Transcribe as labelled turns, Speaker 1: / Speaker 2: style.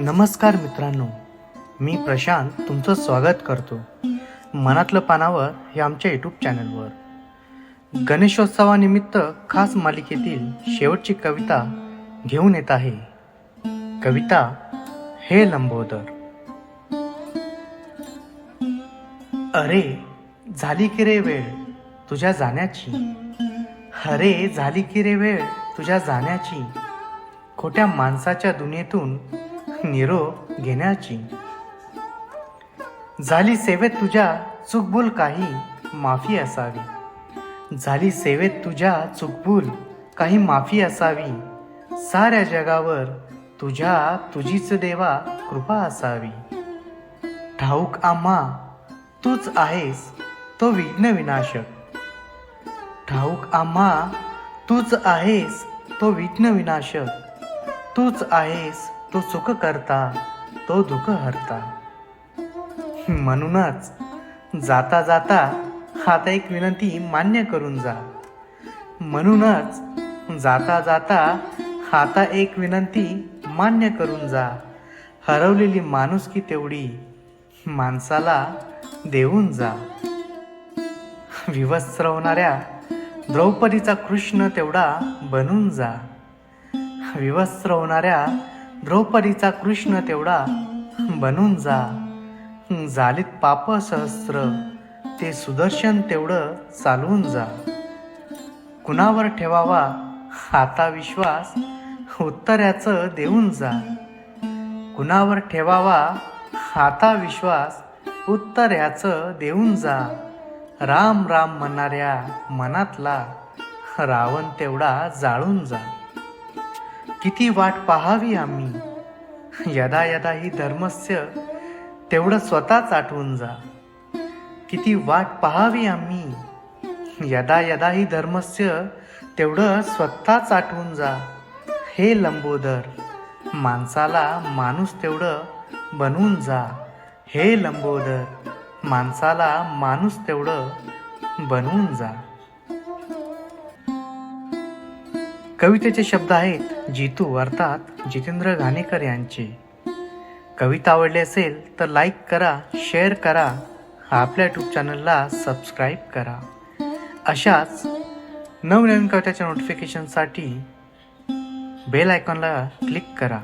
Speaker 1: नमस्कार मित्रांनो मी प्रशांत तुमचं स्वागत करतो मनातलं पानावर हे आमच्या यूट्यूब चॅनलवर. गणेशोत्सवानिमित्त खास मालिकेतील शेवटची कविता घेऊन येत आहे. कविता हे लंबोदर. अरे झाली की रे वेळ तुझ्या जाण्याची? अरे झाली की रे वेळ तुझ्या जाण्याची? खोट्या माणसाच्या दुनियेतून निरोप घेण्याची. झाली सेवेत तुझ्या चुकबुल काही माफी असावी. झाली सेवेत तुझ्या चुकबुल काही माफी असावी. साऱ्या जगावर तुझ्या तुझीच देवा कृपा असावी. ठाऊक आम्हा तूच आहेस तो विघ्न विनाशक. ठाऊक आम्हा तूच आहेस तो विघ्न विनाशक. तूच आहेस तो सुख करता तो दुःख हरता. म्हणूनच जाता जाता आता एक विनंती मान्य करून जा. म्हणूनच जाता जाता आता एक विनंती मान्य करून जा. हरवलेली माणुसकी तेवढी माणसाला देऊन जा. विवस्त्र होणाऱ्या द्रौपदीचा कृष्ण तेवढा बनून जा. विवस्त्र होणाऱ्या द्रौपदीचा कृष्ण तेवढा बनून जा. झालीत पाप सहस्र ते सुदर्शन तेवढं चालवून जा. कुणावर ठेवावा आता विश्वास उत्तराचं देऊन जा. कुणावर ठेवावा आता विश्वास उत्तऱ्याचं देऊन जा. राम राम म्हणणाऱ्या मनातला रावण तेवढा जाळून जा. किती वाट पाहावी आम्ही? यदा यदा ही धर्मस्य तेवढं स्वतःच आठवून जा. किती वाट पाहावी आम्ही? यदा यदा ही धर्मस्य तेवढं स्वतःच आठवून जा. हे लंबोदर माणसाला माणूस तेवढं बनवून जा. हे लंबोदर माणसाला माणूस तेवढं बनवून जा. कवितेचे शब्द आहेत जितू अर्थात जितेंद्र घाणेकर यांचे. कविता आवडली असेल तर लाईक करा शेअर करा आपल्या यूट्यूब चॅनलला सबस्क्राईब करा. अशाच नवनवीन कविताच्या नोटिफिकेशनसाठी बेल आयकॉनला क्लिक करा.